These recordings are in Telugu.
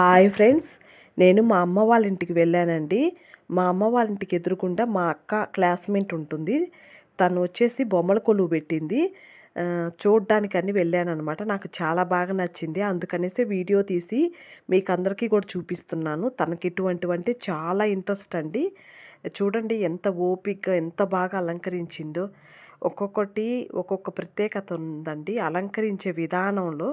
Hi friends. నేను మా అమ్మ వాళ్ళ ఇంటికి వెళ్ళానండి. మా అమ్మ వాళ్ళ ఇంటికి ఎదురుకుండా మా అక్క క్లాస్మేట్ ఉంటుంది. తను వచ్చేసి బొమ్మల కొలువు పెట్టింది. చూడ్డానికని వెళ్ళాను అనమాట నాకు చాలా బాగా నచ్చింది. అందుకనేసి వీడియో తీసి మీకు అందరికీ కూడా చూపిస్తున్నాను. తనకి ఇటువంటివంటే చాలా ఇంట్రెస్ట్ అండి. చూడండి ఎంత ఓపిక్గా ఎంత బాగా అలంకరించిందో. ఒక్కొక్కటి ఒక్కొక్క ప్రత్యేకత ఉందండి. అలంకరించే విధానంలో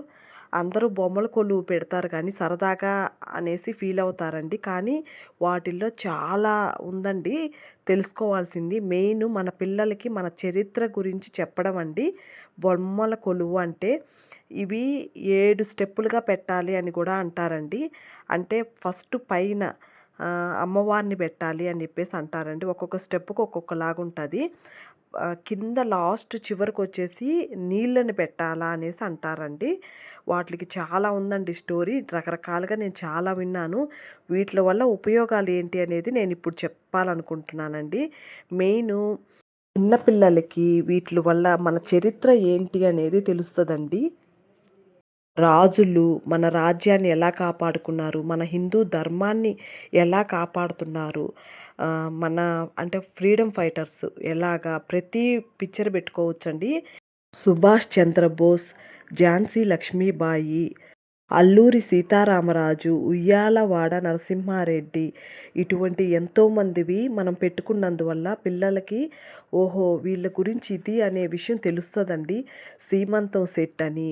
అందరూ బొమ్మల కొలువు పెడతారు కానీ సరదాగా అనేసి ఫీల్ అవుతారండి. కానీ వాటిల్లో చాలా ఉందండి. తెలుసుకోవాల్సింది మెయిన్ మన పిల్లలకి మన చరిత్ర గురించి చెప్పడం అండి. బొమ్మల కొలువు అంటే ఇవి ఏడు స్టెప్పులుగా పెట్టాలి అని కూడా అంటారండి. అంటే ఫస్ట్ పైన అమ్మవారిని పెట్టాలి అని చెప్పేసి అంటారండి. ఒక్కొక్క స్టెప్పుకు ఒక్కొక్కలాగా ఉంటుంది కింద లాస్ట్ చివరికి వచ్చేసి నీళ్ళని పెట్టాలా అనేసి అంటారండి. వాటికి చాలా ఉందండి స్టోరీ. రకరకాలుగా నేను చాలా విన్నాను. వీటి వల్ల ఉపయోగాలు ఏంటి అనేది నేను ఇప్పుడు చెప్పాలనుకుంటున్నానండి. మెయిన్ చిన్నపిల్లలకి వీటి వల్ల మన చరిత్ర ఏంటి అనేది తెలుస్తుందండి. రాజులు మన రాజ్యాన్ని ఎలా కాపాడుకున్నారు? మన హిందూ ధర్మాన్ని ఎలా కాపాడుతున్నారు? మన అంటే ఫ్రీడమ్ ఫైటర్స్ ఎలాగా? ప్రతి పిక్చర్ పెట్టుకోవచ్చండి. సుభాష్ చంద్రబోస్ ఝాన్సీ లక్ష్మీబాయి అల్లూరి సీతారామరాజు ఉయ్యాలవాడ నరసింహారెడ్డి ఇటువంటి ఎంతోమందివి మనం పెట్టుకున్నందువల్ల పిల్లలకి ఓహో వీళ్ళ గురించి ఇది అనే విషయం తెలుస్తుందండి. సీమంతం సెట్ అని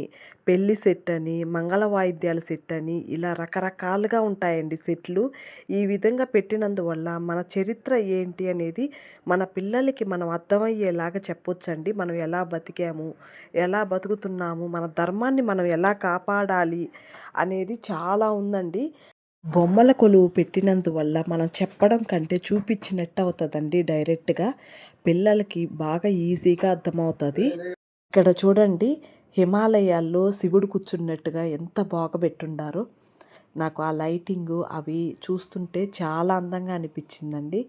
పెళ్ళి సెట్ అని మంగళ వాయిద్యాల సెట్ అని ఇలా రకరకాలుగా ఉంటాయండి సెట్లు. ఈ విధంగా పెట్టినందువల్ల మన చరిత్ర ఏంటి అనేది మన పిల్లలకి మనం అర్థమయ్యేలాగా చెప్పొచ్చండి. మనం ఎలా బతికాము ఎలా బతుకుతున్నాము మన ధర్మాన్ని మనం ఎలా కాపాడాలి అనేది చాలా ఉందండి. బొమ్మల కొలువు పెట్టినందువల్ల మనం చెప్పడం కంటే చూపించినట్టు అవుతుందండి డైరెక్ట్గా. పిల్లలకి బాగా ఈజీగా అర్థమవుతుంది. ఇక్కడ చూడండి హిమాలయాల్లో శివుడు కూర్చున్నట్టుగా ఎంత బాగా పెట్టుండారో. నాకు ఆ లైటింగ్ అవి చూస్తుంటే చాలా అందంగా అనిపించిందండి.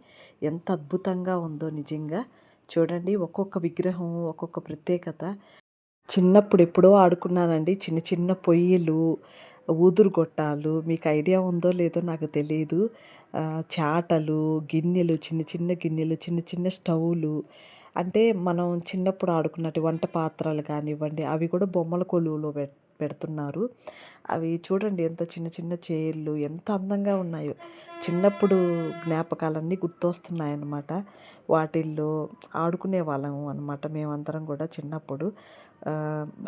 ఎంత అద్భుతంగా ఉందో నిజంగా. చూడండి ఒక్కొక్క విగ్రహం ఒక్కొక్క ప్రత్యేకత. చిన్నప్పుడు ఎప్పుడో ఆడుకున్నానండి. చిన్న చిన్న పొయ్యిలు ఊదురు గొట్టాలు మీకు ఐడియా ఉందో లేదో నాకు తెలియదు చాటలు గిన్నెలు చిన్న చిన్న గిన్నెలు చిన్న చిన్న స్టవ్లు అంటే మనం చిన్నప్పుడు ఆడుకున్నట్టు వంట పాత్రలు కానివ్వండి అవి కూడా బొమ్మల కొలువులో పెట్ పెడుతున్నారు. అవి చూడండి ఎంత చిన్న చిన్న చైర్లు ఎంత అందంగా ఉన్నాయో. చిన్నప్పుడు జ్ఞాపకాలన్నీ గుర్తొస్తున్నాయన్నమాట. వాటిల్లో ఆడుకునే వాళ్ళము అనమాట మేమందరం కూడా చిన్నప్పుడు.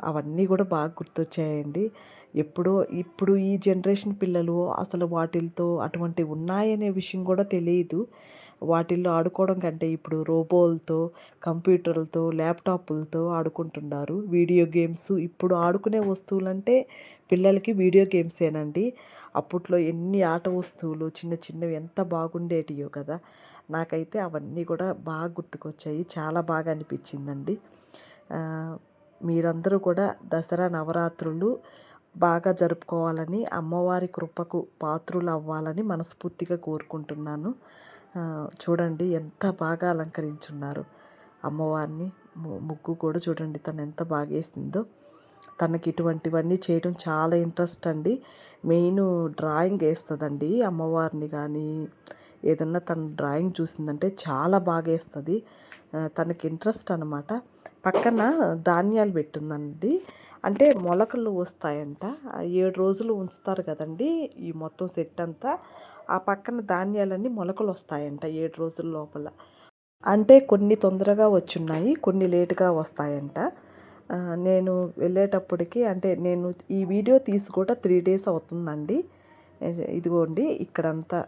అవన్నీ కూడా బాగా గుర్తొచ్చాయండి. ఎప్పుడో ఇప్పుడు ఈ జనరేషన్ పిల్లలు అసలు వాటితో అటువంటివి ఉన్నాయనే విషయం కూడా తెలియదు. వాటిల్లో ఆడుకోవడం కంటే ఇప్పుడు రోబోలతో కంప్యూటర్లతో ల్యాప్టాప్లతో ఆడుకుంటున్నారు. వీడియో గేమ్స్ ఇప్పుడు ఆడుకునే వస్తువులంటే పిల్లలకి వీడియో గేమ్సేనండి. అప్పట్లో ఎన్ని ఆట వస్తువులు చిన్న చిన్నవి ఎంత బాగుండేటియో కదా. నాకైతే అవన్నీ కూడా బాగా గుర్తుకొచ్చాయి. చాలా బాగా అనిపించిందండి. మీరందరూ కూడా దసరా నవరాత్రులు బాగా జరుపుకోవాలని అమ్మవారి కృపకు పాత్రులు అవ్వాలని మనస్ఫూర్తిగా కోరుకుంటున్నాను. చూడండి ఎంత బాగా అలంకరించున్నారు. అమ్మవారిని ము- ముగ్గు కూడా చూడండి తను ఎంత బాగా వేసిందో. తనకి ఇటువంటివన్నీ చేయడం చాలా ఇంట్రెస్ట్ అండి. మెయిన్ డ్రాయింగ్ వేస్తుందండి అమ్మవారిని కానీ ఏదన్నా తను డ్రాయింగ్ చూసిందంటే చాలా బాగా వేస్తుంది. తనకి ఇంట్రెస్ట్ అనమాట పక్కన ధాన్యాలు పెట్టుందండి. అంటే మొలకలు వస్తాయంట. ఏడు రోజులు ఉంచుతారు కదండి ఈ మొత్తం సెట్ అంతా. ఆ పక్కన ధాన్యాలన్నీ మొలకలు వస్తాయంట ఏడు రోజుల లోపల. అంటే కొన్ని తొందరగా వచ్చున్నాయి కొన్ని లేటుగా వస్తాయంట. నేను వెళ్ళేటప్పటికి అంటే నేను ఈ వీడియో తీసి కూడా త్రీ డేస్ అవుతుందండి. ఇదిగోండి ఇక్కడంతా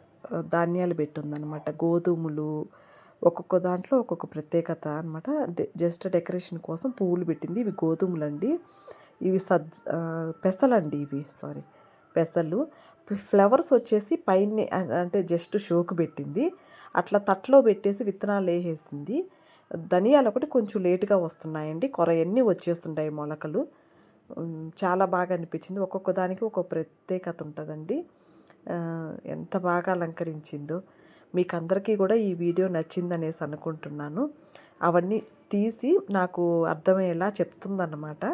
ధాన్యాలు పెట్టుందనమాట. గోధుమలు ఒక్కొక్క దాంట్లో ఒక్కొక్క ప్రత్యేకత అనమాట జస్ట్ డెకరేషన్ కోసం పువ్వులు పెట్టింది. ఇవి గోధుమలండి. ఇవి సజ్ పెసలండి ఇవి. సారీ పెసలు. ఫ్లవర్స్ వచ్చేసి పైన అంటే జస్ట్ షోకు పెట్టింది. అట్లా తట్లో పెట్టేసి విత్తనాలు వేసేసింది. ధనియాలు ఒకటి కొంచెం లేటుగా వస్తున్నాయండి. కొరయన్నీ వచ్చేస్తుంటాయి మొలకలు. చాలా బాగా అనిపించింది. ఒక్కొక్క దానికి ఒక్కొక్క ప్రత్యేకత ఉంటుందండి. ఎంత బాగా అలంకరించిందో. మీకు అందరికీ కూడా ఈ వీడియో నచ్చిందనేసి అనుకుంటున్నాను. అవన్నీ తీసి నాకు అర్థమయ్యేలా చెప్తుందన్నమాట.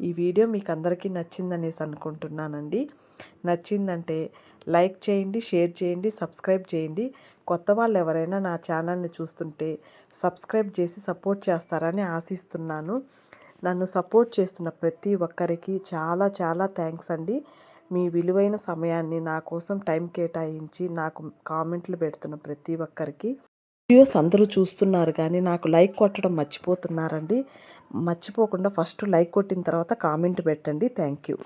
ఈ వీడియో మీకు అందరికీ నచ్చిందనేసి అనుకుంటున్నానండి. నచ్చిందంటే లైక్ చేయండి షేర్ చేయండి సబ్స్క్రైబ్ చేయండి. కొత్త వాళ్ళు ఎవరైనా నా ఛానల్ని చూస్తుంటే సబ్స్క్రైబ్ చేసి సపోర్ట్ చేస్తారని ఆశిస్తున్నాను. నన్ను సపోర్ట్ చేస్తున్న ప్రతి ఒక్కరికి చాలా చాలా థ్యాంక్స్ అండి. మీ విలువైన సమయాన్ని నా కోసం టైం కేటాయించి నాకు కామెంట్లు పెడుతున్న ప్రతి ఒక్కరికి వీడియోస్ అందరూ చూస్తున్నారు కానీ నాకు లైక్ కొట్టడం మర్చిపోతున్నారండి. మర్చిపోకుండా ఫస్ట్ లైక్ కొట్టిన తర్వాత కామెంట్ పెట్టండి. Thank you.